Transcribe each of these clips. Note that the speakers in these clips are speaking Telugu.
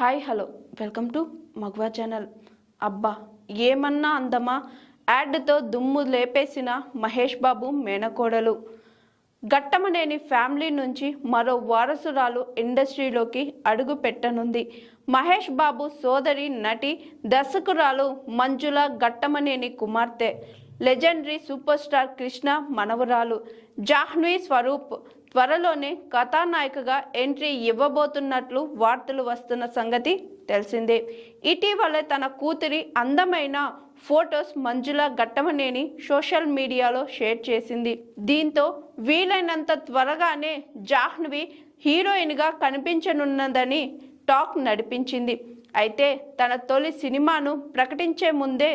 హాయ్ హలో వెల్కమ్ టు మగ్వా ఛానల్ అబ్బా ఏమన్నా అందమా? యాడ్తో దుమ్ము లేపేసిన మహేష్ బాబు మేనకోడలు. గట్టమనేని ఫ్యామిలీ నుంచి మరో వారసురాలు ఇండస్ట్రీలోకి అడుగు పెట్టనుంది. మహేష్ బాబు సోదరి నటి దర్శకురాలు మంజుల గట్టమనేని కుమార్తె. లెజెండరీ సూపర్ స్టార్ కృష్ణ మనవరాలు. జాహ్నవి స్వరూప్ త్వరలోనే కథానాయికగా ఎంట్రీ ఇవ్వబోతున్నట్లు వార్తలు వస్తున్న సంగతి తెలిసిందే. ఇటీవలే తన కూతురి అందమైన ఫొటోస్ మంజుల గట్టమనేని సోషల్ మీడియాలో షేర్ చేసింది. దీంతో వీలైనంత త్వరగానే జాహ్నవి హీరోయిన్గా కనిపించనున్నదని టాక్ నడిపించింది. అయితే తన తొలి సినిమాను ప్రకటించే ముందే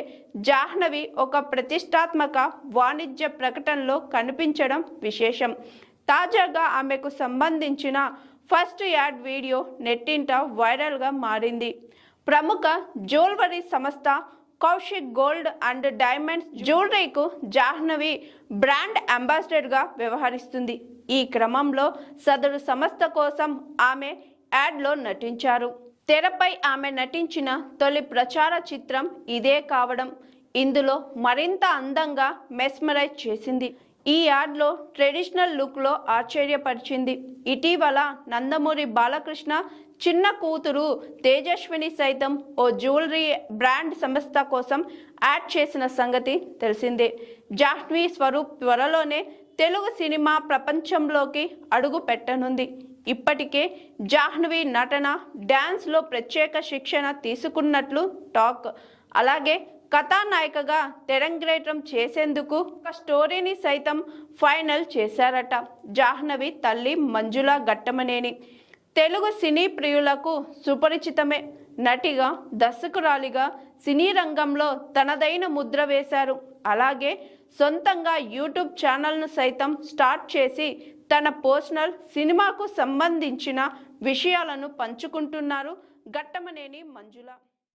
జాహ్నవి ఒక ప్రతిష్టాత్మక వాణిజ్య ప్రకటనలో కనిపించడం విశేషం. తాజాగా ఆమెకు సంబంధించిన ఫస్ట్ యాడ్ వీడియో నెట్టింట వైరల్గా మారింది. ప్రముఖ జ్యువెలరీ సంస్థ కౌశిక్ గోల్డ్ అండ్ డైమండ్స్ జ్యువెలరీకు జాహ్నవి బ్రాండ్ అంబాసిడర్గా వ్యవహరిస్తుంది. ఈ క్రమంలో సదరు సంస్థ కోసం ఆమె యాడ్లో నటించారు. తెరపై ఆమె నటించిన తొలి ప్రచార చిత్రం ఇదే కావడం ఇందులో మరింత అందంగా మెస్మరైజ్ చేసింది. ఈ యాడ్లో ట్రెడిషనల్ లుక్లో ఆశ్చర్యపరిచింది. ఇటీవల నందమూరి బాలకృష్ణ చిన్న కూతురు తేజస్విని సైతం ఓ జ్యువెలరీ బ్రాండ్ సంస్థ కోసం యాడ్ చేసిన సంగతి తెలిసిందే. జాహ్నవి స్వరూప్ త్వరలోనే తెలుగు సినిమా ప్రపంచంలోకి అడుగు పెట్టనుంది. ఇప్పటికే జాహ్నవి నటన డ్యాన్స్లో ప్రత్యేక శిక్షణ తీసుకున్నట్లు టాక్ అలాగే కథానాయికగా తెరంగేట్రం చేసేందుకు ఒక స్టోరీని సైతం ఫైనల్ చేశారట జాహ్నవి తల్లి మంజుల గట్టమనేని తెలుగు సినీ ప్రియులకు సుపరిచితమే. నటిగా దర్శకురాలిగా సినీ రంగంలో తనదైన ముద్ర వేశారు. అలాగే సొంతంగా యూట్యూబ్ ఛానల్ను సైతం స్టార్ట్ చేసి తన పర్సనల్ సినిమాకు సంబంధించిన విషయాలను పంచుకుంటున్నారు గట్టమనేని మంజుల.